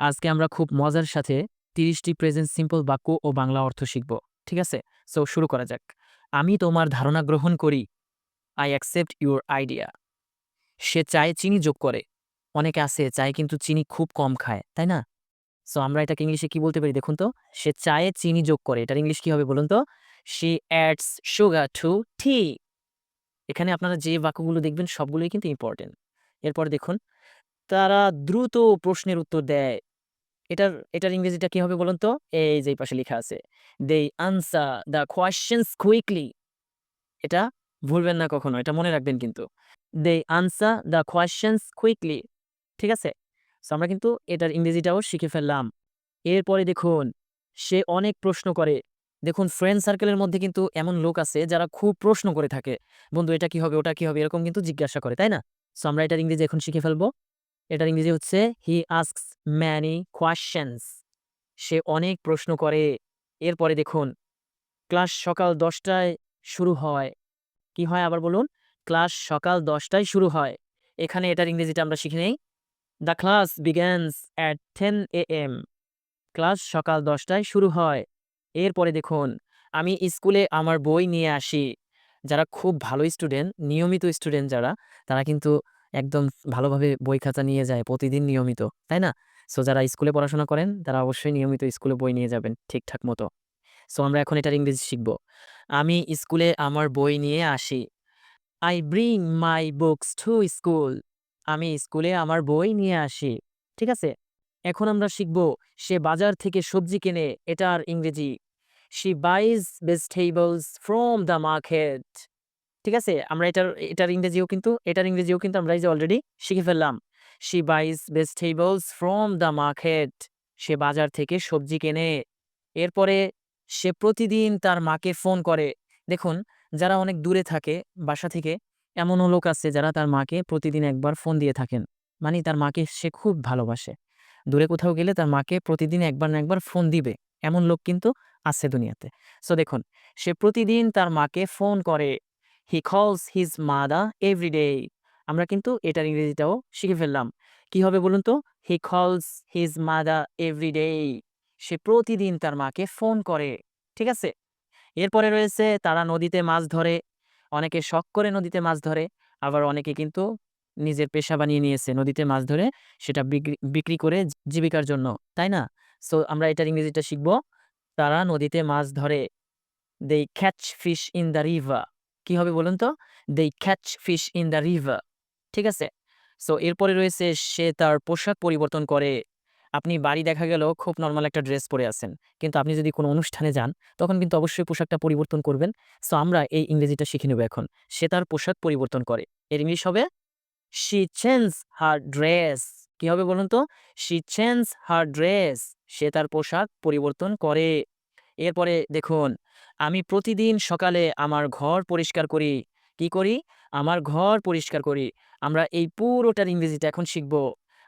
আজকে আমরা খুব মজার সাথে তিরিশটি প্রেজেন্ট সিম্পল বাক্য ও বাংলা অর্থ শিখব। ঠিক আছে? সো শুরু করা যাক। আমি তোমার ধারণা গ্রহণ করি। I accept your idea. সে চায়ে চিনি যোগ করে। অনেকে আছে চায়ে কিন্তু চিনি খুব কম খায়, তাই না? সো আমরা এটাকে ইংলিশে কি বলতে পারি দেখুন তো? সে চায়ে চিনি যোগ করে। এটার ইংলিশ কি হবে বলুন তো? She adds sugar to tea. এখানে আপনারা যে বাক্যগুলো দেখবেন সবগুলোই কিন্তু ইম্পর্টেন্ট। এরপর দেখুন, তারা দ্রুত প্রশ্নের উত্তর দেয়। এটার এটার ইংরেজিটা কি হবে বলুন তো? এই যে পাশে লিখা আছে। they answer the questions quickly এটা ভুলবেন না কখনো। এটা মনে রাখবেন কিন্তু। they answer the questions quickly ঠিক আছে? সো আমরা কিন্তু এটার ইংরেজিটাও শিখে ফেললাম। এরপরে দেখুন, সে অনেক প্রশ্ন করে। দেখুন ফ্রেন্ড সার্কেলের মধ্যে কিন্তু এমন লোক আছে যারা খুব প্রশ্ন করে থাকে। বন্ধু এটা কি হবে, ওটা কি হবে এরকম কিন্তু জিজ্ঞাসা করে, তাই না? সো আমরা এটার ইংরেজি এখন শিখে ফেলব। এটার ইংরেজি হচ্ছে হি আস্কস ম্যানি কোয়েশ্চেনস সে অনেক প্রশ্ন করে। এরপরে দেখুন, ক্লাস সকাল দশটায় শুরু হয়। কি হয় আবার বলুন? ক্লাস সকাল দশটায় শুরু হয়। এখানে এটার ইংরেজিটা আমরা শিখে নেই। The class begins at ten A M class সকাল দশটায় শুরু হয়। এরপরে দেখুন, আমি স্কুলে আমার বই নিয়ে আসি। যারা খুব ভালো স্টুডেন্ট, নিয়মিত স্টুডেন্ট যারা, তারা কিন্তু একদম ভালোভাবে বই খাতা নিয়ে যায় প্রতিদিন নিয়মিত, তাই না? সো যারা স্কুলে পড়াশোনা করেন তারা অবশ্যই নিয়মিত স্কুলে বই নিয়ে যাবেন ঠিকঠাক মতো। সো আমরা এখন এটার ইংরেজি শিখব। আমি স্কুলে আমার বই নিয়ে আসি। I bring my books to school আমি স্কুলে আমার বই নিয়ে আসি। ঠিক আছে? এখন আমরা শিখব সে বাজার থেকে সবজি কেনে এটার ইংরেজি। She buys vegetables from the market ঠিক আছে? আমরা এটার এটার ইংরেজিও কিন্তু এটার ইংরেজিও কিন্তু আমরা এই যে অলরেডি শিখে ফেললাম। She buys vegetables from the market সে বাজার থেকে সবজি কেনে। এরপরে সে প্রতিদিন তার মাকে ফোন করে। দেখুন, যারা অনেক দূরে থাকে বাসা থেকে, এমনও লোক আছে যারা তার মাকে প্রতিদিন একবার ফোন দিয়ে থাকেন। মানে তার মাকে সে খুব ভালোবাসে। দূরে কোথাও গেলে তার মাকে প্রতিদিন একবার না একবার ফোন দিবে। এমন লোক কিন্তু আছে দুনিয়াতে। সো দেখুন, সে প্রতিদিন তার মাকে ফোন করে। হি calls his mother every day আমরা কিন্তু এটার ইংরেজিটাও শিখে ফেললাম। কি হবে বলুন তো? He calls his mother every day সে প্রতিদিন তার মাকে ফোন করে। ঠিক আছে? এরপরে রয়েছে তারা নদীতে মাছ ধরে। অনেকে শখ করে নদীতে মাছ ধরে। আবার অনেকে কিন্তু নিজের পেশা বানিয়ে নিয়েছে নদীতে মাছ ধরে সেটা বিক্রি করে জীবিকার জন্য, তাই না? সো আমরা এটার ইংরেজিটা শিখব। তারা নদীতে মাছ ধরে। they catch fish in the river কি হবে বলুন তো? they catch fish in the river ঠিক আছে? সো এরপরে রয়েছে সে তার পোশাক পরিবর্তন করে। আপনি বাড়ি দেখা গেল খুব নরমাল একটা ড্রেস পরে আছেন। কিন্তু আপনি যদি কোনো অনুষ্ঠানে যান, তখন কিন্তু অবশ্যই পোশাকটা পরিবর্তন করবেন। সো আমরা এই ইংরেজিটা শিখে নেব এখন। সে তার পোশাক পরিবর্তন করে। এর ইংলিশ হবে she change her dress কি হবে বলুন তো? she change her dress সে তার পোশাক পরিবর্তন করে। এরপরে দেখুন, আমি প্রতিদিন সকালে আমার ঘর পরিষ্কার করি। কি করি? আমার ঘর পরিষ্কার করি। আমরা এই পুরোটার ইংরেজিটা এখন শিখব।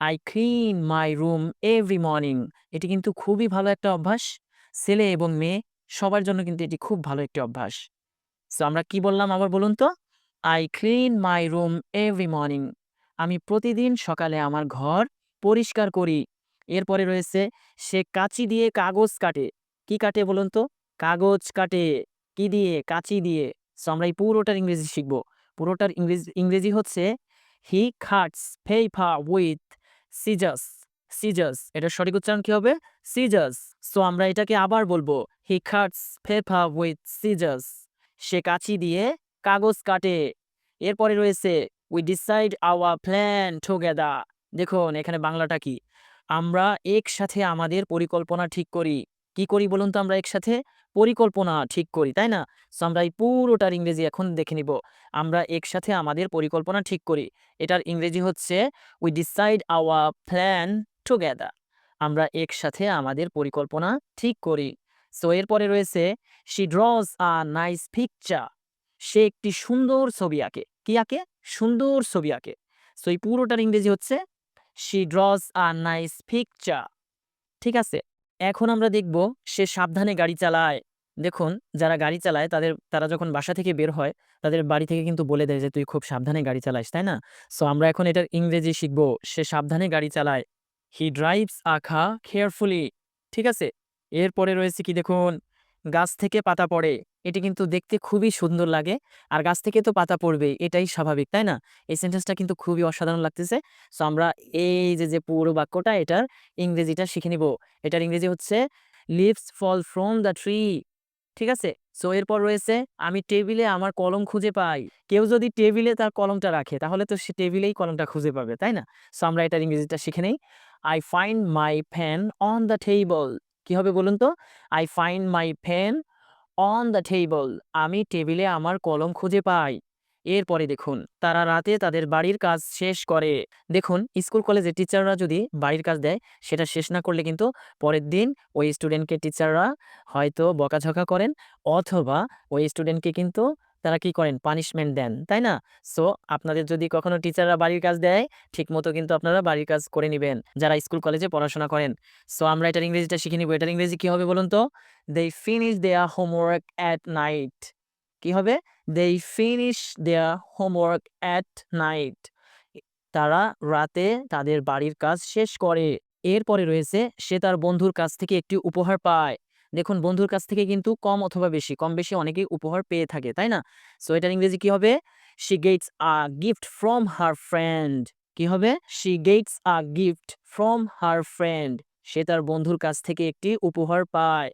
I clean my room every morning এটি কিন্তু খুবই ভালো একটা অভ্যাস। ছেলে এবং মেয়ে, সবার জন্য কিন্তু এটি খুব ভালো একটি অভ্যাস। সো আমরা কি বললাম আবার বলুন তো? I clean my room every morning আমি প্রতিদিন সকালে আমার ঘর পরিষ্কার করি। এরপরে রয়েছে, সে কাঁচি দিয়ে কাগজ কাটে। কি কাটে বলুন তো? কাগজ কাটে। কি দিয়ে? কাঁচি দিয়ে। সো আমরা এই পুরোটার ইংরেজি শিখব। পুরোটার ইংরেজি ইংরেজি হচ্ছে হি কাটস পেপার উইথ সিজাস সিজাস এটার সঠিক উচ্চারণ কি হবে? সিজাস সো আমরা এটাকে আবার বলব। হি কাটস পেপার উইথ সিজাস সে কাঁচি দিয়ে কাগজ কাটে। এরপরে রয়েছে we decide our plan together দেখুন, এখানে বাংলাটা কি? আমরা একসাথে আমাদের পরিকল্পনা ঠিক করি। কি করি বলুন তো আমরা একসাথে? পরিকল্পনা ঠিক করি, তাই না? সো আমরা এই পুরোটার ইংরেজি এখন দেখে নিব। আমরা একসাথে আমাদের পরিকল্পনা ঠিক করি। এটার ইংরেজি হচ্ছে we decide our plan together আমরা একসাথে আমাদের পরিকল্পনা ঠিক করি। সো এরপরে রয়েছে she draws a nice picture সে একটি সুন্দর ছবি আঁকে। কি আঁকে? সুন্দর ছবি আঁকে। সো এই পুরোটার ইংরেজি হচ্ছে she draws a nice picture ঠিক আছে? এখন আমরা দেখব সে সাবধানে গাড়ি চালায়। দেখুন যারা গাড়ি চালায় তাদের তারা যখন বাসা থেকে বের হয়, তাদের বাড়ি থেকে কিন্তু বলে দেয় যে তুই খুব সাবধানে গাড়ি চালাইস, তাই না? সো আমরা এখন এটার ইংরেজি শিখব। সে সাবধানে গাড়ি চালায়। হি ড্রাইভস আখা কেয়ারফুলি ঠিক আছে এরপরে রয়েছে কি দেখুন গাছ থেকে পাতা পড়ে। এটি কিন্তু দেখতে খুবই সুন্দর লাগে। আর গাছ থেকে তো পাতা পড়বে এটাই স্বাভাবিক, তাই না? এই সেন্টেন্সটা কিন্তু খুবই অসাধারণ লাগতেছে। সো আমরা এই যে যে পুরো বাক্যটা, এটার ইংরেজিটা শিখে নিব। এটার ইংরেজি হচ্ছে leaves fall from the tree ঠিক আছে? সো এরপর রয়েছে, আমি টেবিলে আমার কলম খুঁজে পাই। কেউ যদি টেবিলে তার কলমটা রাখে, তাহলে তো সে টেবিলেই কলমটা খুঁজে পাবে, তাই না? সো আমরা এটার ইংরেজিটা শিখে নেই। I find my fan on the table কি হবে বলুন তো? I find my pen on the table আমি টেবিলে আমার কলম খুঁজে পাই। এরপরে দেখুন, তারা রাতে তাদের বাড়ির কাজ শেষ করে। দেখুন, স্কুল কলেজের টিচাররা যদি বাড়ির কাজ দেয়, সেটা শেষ না করলে কিন্তু পরের দিন ওই স্টুডেন্টকে টিচাররা হয়তো বকাঝকা করেন, অথবা ওই স্টুডেন্টকে কিন্তু তারা কি করেন? পানিশমেন্ট দেন, তাই না? সো আপনাদের যদি কখনো টিচাররা বাড়ির কাজ দেয় ঠিক মতো কিন্তু আপনারা বাড়ির কাজ করে নেবেন, যারা স্কুল কলেজে পড়াশোনা করেন। সো আমরা এটার ইংরেজিটা শিখে নিব। এটার ইংরেজি কি হবে বলুন তো? They finish their homework at night কি হবে? They finish their homework at night তারা রাতে তাদের বাড়ির কাজ শেষ করে। এরপরে রয়েছে, সে তার বন্ধুর কাছ থেকে একটি উপহার পায়। দেখুন, বন্ধুর কাছ থেকে কিন্তু কম অথবা বেশি, কম বেশি অনেকেই উপহার পেয়ে থাকে, তাই না? সো এটার ইংরেজি কি হবে? She gets a gift from her friend কি হবে? She gets a gift from her friend সে তার বন্ধুর কাছ থেকে একটি উপহার পায়।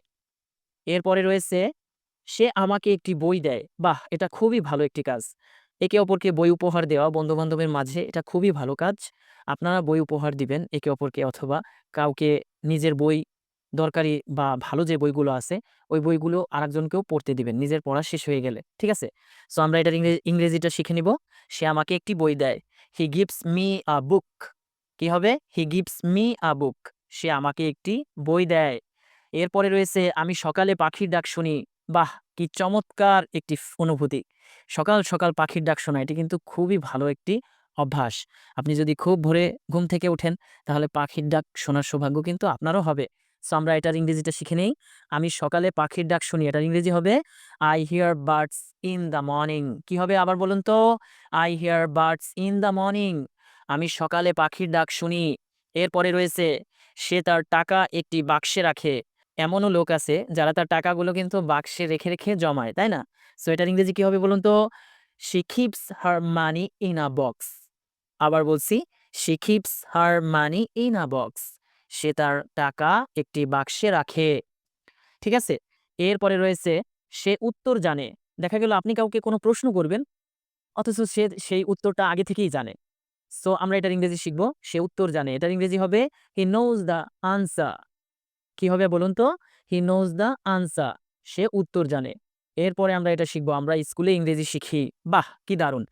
এরপরে রয়েছে, সে আমাকে একটি বই দেয়। বাহ, এটা খুবই ভালো একটি কাজ। একে অপরকে বই উপহার দেওয়া বন্ধু বান্ধবের মাঝে এটা খুবই ভালো কাজ। আপনারা বই উপহার দিবেন একে অপরকে অথবা কাউকে নিজের বই দরকারি বা ভালো যে বইগুলো আছে, ওই বইগুলো আরেকজনকেও পড়তে দিবেন। নিজের পড়া শেষ হয়ে গেলে, ঠিক আছে? সো আমরা এটার ইংরেজি ইংরেজিটা শিখে নিব। সে আমাকে একটি বই দেয়। হি গিভস মি আ বুক কি হবে? হি গিভস মি আ বুক সে আমাকে একটি বই দেয়। এরপরে রয়েছে, আমি সকালে পাখির ডাক শুনি। বাহ! কি চমৎকার একটি অনুভূতি। সকাল সকাল পাখির ডাক শোনা, এটি কিন্তু খুবই ভালো একটি অভ্যাস। আপনি যদি খুব ভোরে ঘুম থেকে ওঠেন, তাহলে পাখির ডাক শোনার সৌভাগ্য কিন্তু আপনারও হবে। সো আমরা এটার ইংরেজিটা শিখে নেই। আমি সকালে পাখির ডাক শুনি, এটার ইংরেজি হবে I hear birds in the morning কি হবে আবার বলুন তো? I hear birds in the morning আমি সকালে পাখির ডাক শুনি। এরপরে রয়েছে, সে তার টাকা একটি বাক্সে রাখে। এমনও লোক আছে যারা তার টাকাগুলো কিন্তু বাক্সে রেখে রেখে জমায়, তাই না? সো এটার ইংরেজি কি হবে বলুন তো? She keeps her money in a box আবার বলছি she keeps her money in a box সে তার টাকা একটি বাক্সে রাখে। ঠিক আছে? এরপরে রয়েছে, সে উত্তর জানে। দেখা গেল আপনি কাউকে কোনো প্রশ্ন করবেন, অথচ সে সেই উত্তরটা আগে থেকেই জানে। সো আমরা এটার ইংরেজি শিখব। সে উত্তর জানে। এটার ইংরেজি হবে হি নোজ দ্য আনসার কি হবে বলুন তো? হি নোজ দ্য আনসার সে উত্তর জানে। এরপরে আমরা এটা শিখব। আমরা স্কুলে ইংরেজি শিখি। বাহ, কি দারুণ!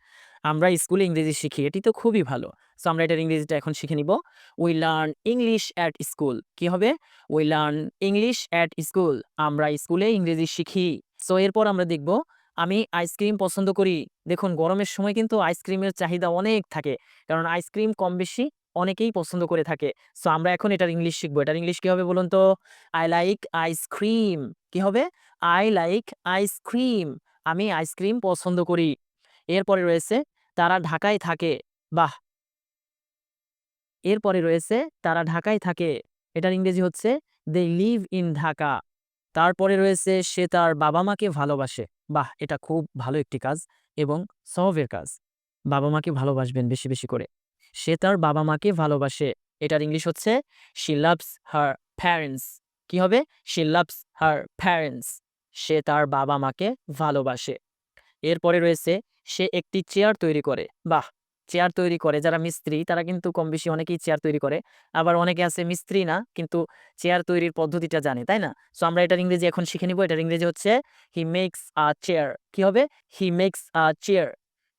আমরা স্কুলে ইংরেজি শিখি, এটি তো খুবই ভালো। সো আমরা এটার ইংরেজিটা এখন শিখে নিব। We learn English at school কি হবে? We learn English at school আমরা স্কুলে ইংরেজি শিখি। সো এরপর আমরা দেখব, আমি আইসক্রিম পছন্দ করি। দেখুন, গরমের সময় কিন্তু আইসক্রিমের চাহিদা অনেক থাকে। কারণ আইসক্রিম কম বেশি অনেকেই পছন্দ করে থাকে। সো আমরা এখন এটার ইংলিশ শিখব। এটার ইংলিশ কি হবে বলুন তো? আই লাইক আইসক্রিম কি হবে? আই লাইক আইসক্রিম আমি আইসক্রিম পছন্দ করি। এরপরে রয়েছে তারা ঢাকায় থাকে। বাহ! এরপরে রয়েছে, তারা ঢাকায় থাকে। এটার ইংরেজি হচ্ছে দে লিভ ইন ঢাকা তারপরে রয়েছে, সে তার বাবা মাকে ভালোবাসে। বাহ! এটা খুব ভালো একটি কাজ এবং সহবের কাজ। বাবা মাকে ভালোবাসবেন বেশি বেশি করে। সে তার বাবা মাকে ভালোবাসে। এটার ইংলিশ হচ্ছে শি লাভস হার প্যারেন্টস কি হবে? শি লাভস হার প্যারেন্টস সে তার বাবা মাকে ভালোবাসে। এরপরে রয়েছে, সে একটি চেয়ার তৈরি করে। বাহ! চেয়ার তৈরি করে। যারা মিস্ত্রি, তারা কিন্তু কম বেশি অনেকেই চেয়ার তৈরি করে। আবার অনেকে আছে মিস্ত্রি না, কিন্তু চেয়ার তৈরির পদ্ধতিটা জানে, তাই না? সো আমরা এটার ইংরেজি এখন শিখে নিব। এটার ইংরেজি হচ্ছে হি মেক্স আ চেয়ার কি হবে? হি মেক্স আ চেয়ার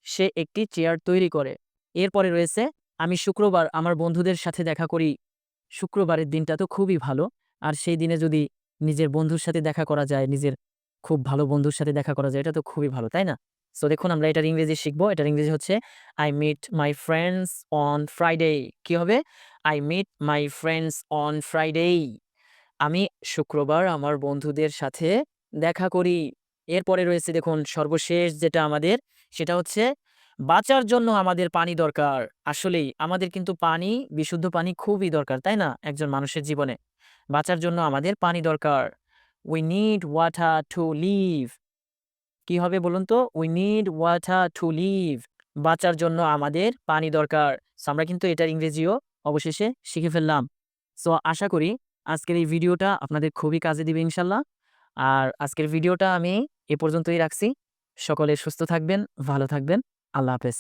সে একটি চেয়ার তৈরি করে। এরপরে রয়েছে, আমি শুক্রবার আমার বন্ধুদের সাথে দেখা করি। শুক্রবারের দিনটা তো খুবই ভালো। আর সেই দিনে যদি নিজের বন্ধুর সাথে দেখা করা যায়, নিজের খুব ভালো বন্ধুর সাথে দেখা করা যায়, এটা তো খুবই ভালো, তাই না? সো দেখুন, আমরা এটার ইংরেজি শিখব। এটার ইংরেজি হচ্ছে I meet my friends on Friday কি হবে? I meet my friends on Friday আমি শুক্রবার আমার বন্ধুদের সাথে দেখা করি। এরপরে রয়েছে দেখুন, সর্বশেষ যেটা আমাদের, সেটা হচ্ছে, বাঁচার জন্য আমাদের পানি দরকার। আসলেই, আমাদের কিন্তু পানি, বিশুদ্ধ পানি খুবই দরকার, তাই না? একজন মানুষের জীবনে। বাঁচার জন্য আমাদের পানি দরকার। We need water to live কি হবে বলুন তো? We need water to live বাঁচার জন্য আমাদের পানি দরকার। আমরা কিন্তু এটার ইংরেজিও অবশেষে শিখে ফেললাম। সো আশা করি আজকের এই ভিডিওটা আপনাদের খুবই কাজে দিবে ইনশাল্লাহ। আর আজকের ভিডিওটা আমি এ পর্যন্তই রাখছি। সকলে সুস্থ থাকবেন, ভালো থাকবেন। আল্লাহ হাফেজ।